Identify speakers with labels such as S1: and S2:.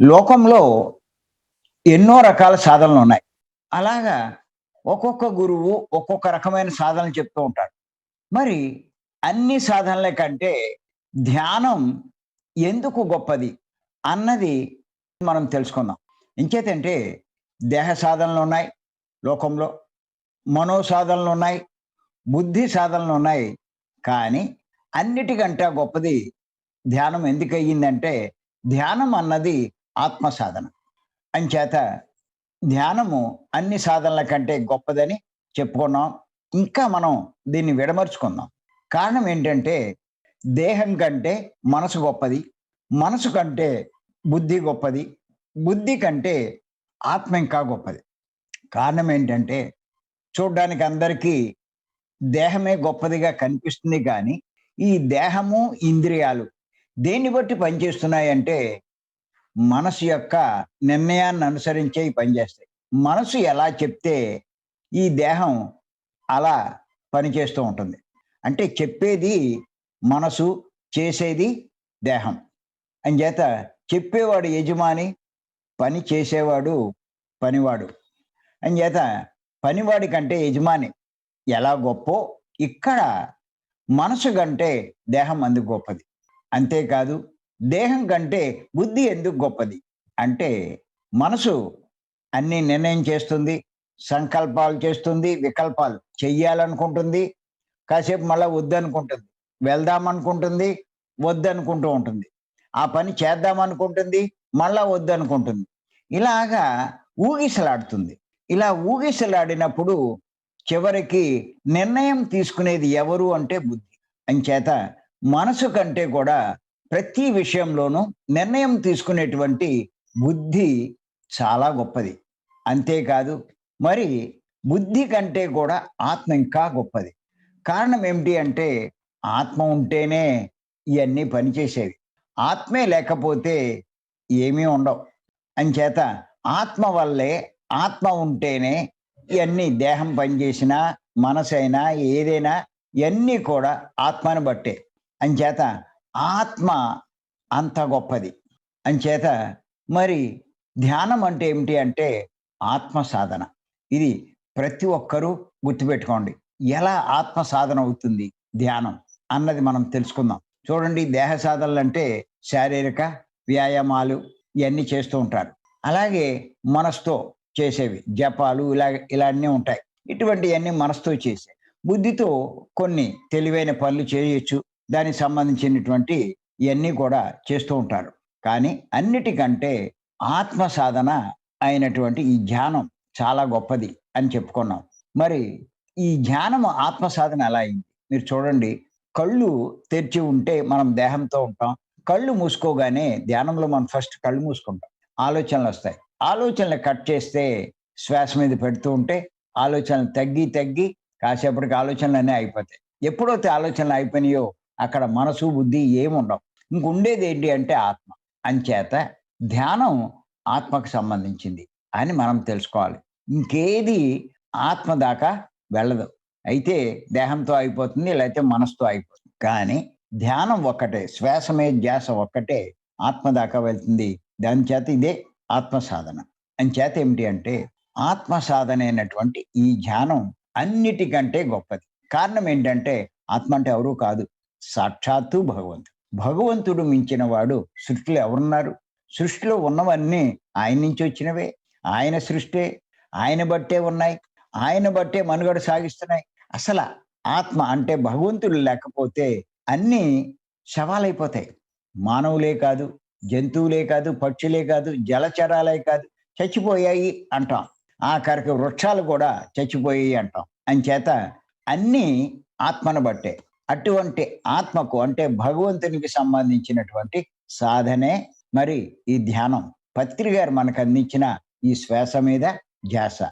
S1: లోకంలో ఎన్నో రకాల సాధనలు ఉన్నాయి. అలాగా ఒక్కొక్క గురువు ఒక్కొక్క రకమైన సాధనలు చెప్తూ ఉంటాడు. మరి అన్ని సాధనల కంటే ధ్యానం ఎందుకు గొప్పది అన్నది మనం తెలుసుకుందాం. ఇంకేతంటే దేహ సాధనలు ఉన్నాయి లోకంలో మనో సాధనలు ఉన్నాయి బుద్ధి సాధనలు ఉన్నాయి. కానీ అన్నిటికంటే గొప్పది ధ్యానం ఎందుకు అయ్యిందంటే ధ్యానం అన్నది ఆత్మ సాధన అంచేత ధ్యానము అన్ని సాధనల కంటే గొప్పదని చెప్పుకున్నాం. ఇంకా మనం దీన్ని విడమర్చుకుందాం. కారణం ఏంటంటే దేహం కంటే మనసు గొప్పది మనసు కంటే బుద్ధి గొప్పది బుద్ధి కంటే ఆత్మ ఇంకా గొప్పది. కారణం ఏంటంటే చూడ్డానికి అందరికీ దేహమే గొప్పదిగా కనిపిస్తుంది కానీ ఈ దేహము ఇంద్రియాలు దేన్ని బట్టి పనిచేస్తున్నాయంటే మనసు యొక్క నిర్ణయాన్ని అనుసరించే పనిచేస్తాయి మనసు ఎలా చెప్తే ఈ దేహం అలా పనిచేస్తూ ఉంటుంది. అంటే చెప్పేది మనసు చేసేది దేహం. అంచేత చెప్పేవాడు యజమాని పని చేసేవాడు పనివాడు. అంచేత పనివాడి కంటే యజమాని ఎలా గొప్పో ఇక్కడ మనసు కంటే దేహం అందుకు గొప్పది. అంతేకాదు దేహం కంటే బుద్ధి ఎందుకు గొప్పది? అంటే మనసు అన్ని నిర్ణయం చేస్తుంది సంకల్పాలు చేస్తుంది వికల్పాలు చెయ్యాలనుకుంటుంది కాసేపు మళ్ళీ వద్దనుకుంటుంది వెళ్దామనుకుంటుంది వద్దనుకుంటూ ఉంటుంది. ఆ పని చేద్దామనుకుంటుంది మళ్ళా వద్దనుకుంటుంది. ఇలాగా ఊగిసలాడుతుంది. ఇలా ఊగిసలాడినప్పుడు చివరికి నిర్ణయం తీసుకునేది ఎవరు అంటే బుద్ధి. అంచేత మనసు కంటే కూడా ప్రతి విషయంలోనూ నిర్ణయం తీసుకునేటువంటి బుద్ధి చాలా గొప్పది. అంతేకాదు మరి బుద్ధి కంటే కూడా ఆత్మ ఇంకా గొప్పది. కారణం ఏమిటి అంటే ఆత్మ ఉంటేనే ఇవన్నీ పనిచేసేవి. ఆత్మే లేకపోతే ఏమీ ఉండవు. అంచేత ఆత్మ వల్లే ఆత్మ ఉంటేనే ఇవన్నీ దేహం పనిచేసినా మనసైనా ఏదైనా ఇవన్నీ కూడా ఆత్మను బట్టే. అంచేత ఆత్మ అంత గొప్పది. అంచేత మరి ధ్యానం అంటే ఏమిటి అంటే ఆత్మ సాధన. ఇది ప్రతి ఒక్కరూ గుర్తుపెట్టుకోండి. ఎలా ఆత్మ సాధన అవుతుంది? ధ్యానం అన్నది మనం తెలుసుకుందాం. చూడండి దేహ సాధనలు అంటే శారీరక వ్యాయామాలు ఇవన్నీ చేస్తూ ఉంటారు. అలాగే మనసుతో చేసేవి జపాలు ఇలా ఇలా అన్నీ ఉంటాయి. ఇటువంటివన్నీ మనసుతో చేసే. బుద్ధితో కొన్ని తెలివైన పనులు చేయొచ్చు. దానికి సంబంధించినటువంటి ఇవన్నీ కూడా చేస్తూ ఉంటారు. కానీ అన్నిటికంటే ఆత్మ సాధన అయినటువంటి ఈ ధ్యానం చాలా గొప్పది అని చెప్పుకున్నాం. మరి ఈ ధ్యానం ఆత్మ సాధన ఎలా అయింది? మీరు చూడండి కళ్ళు తెరిచి ఉంటే మనం దేహంతో ఉంటాం. కళ్ళు మూసుకోగానే ధ్యానంలో మనం ఫస్ట్ కళ్ళు మూసుకుంటాం. ఆలోచనలు వస్తాయి. ఆలోచనలు కట్ చేస్తే శ్వాస మీద పెడుతూ ఉంటే ఆలోచనలు తగ్గి తగ్గి కాసేపటికి ఆలోచనలు అన్నీ అయిపోతాయి. ఎప్పుడైతే ఆలోచనలు అయిపోయినాయో అక్కడ మనసు బుద్ధి ఏముండవు. ఇంకుండేది ఏంటి అంటే ఆత్మ. అంచేత ధ్యానం ఆత్మకు సంబంధించింది అని మనం తెలుసుకోవాలి. ఇంకేది ఆత్మ దాకా వెళ్ళదు. అయితే దేహంతో అయిపోతుంది లేకపోతే మనసుతో అయిపోతుంది. కానీ ధ్యానం ఒక్కటే శ్వాసమే ధ్యాస ఒక్కటే ఆత్మ దాకా వెళ్తుంది. దాని చేత ఇదే ఆత్మ సాధన అని చేత ఏమిటి అంటే ఆత్మ సాధన అయినటువంటి ఈ ధ్యానం అన్నిటికంటే గొప్పది. కారణం ఏంటంటే ఆత్మ అంటే ఎవరూ కాదు. సాక్షాత్తు భగవంతుడు భగవంతుడు మించిన వాడు సృష్టిలో ఎవరున్నారు? సృష్టిలో ఉన్నవన్నీ ఆయన నుంచి వచ్చినవే. ఆయన సృష్టే ఆయన బట్టే ఉన్నాయి. ఆయన బట్టే మనుగడ సాగిస్తున్నాయి. అసలు ఆత్మ అంటే భగవంతుడు లేకపోతే అన్నీ శవాలైపోతాయి. మానవులే కాదు జంతువులే కాదు పక్షులే కాదు జలచరాలే కాదు చచ్చిపోయాయి అంటాం. ఆఖరికి వృక్షాలు కూడా చచ్చిపోయాయి అంటాం. అంచేత అన్నీ ఆత్మను బట్టే. అటువంటి ఆత్మకు అంటే భగవంతునికి సంబంధించినటువంటి సాధనే మరి ఈ ధ్యానం. పత్రి గారు మనకు అందించిన ఈ శ్వాస మీద ధ్యాస.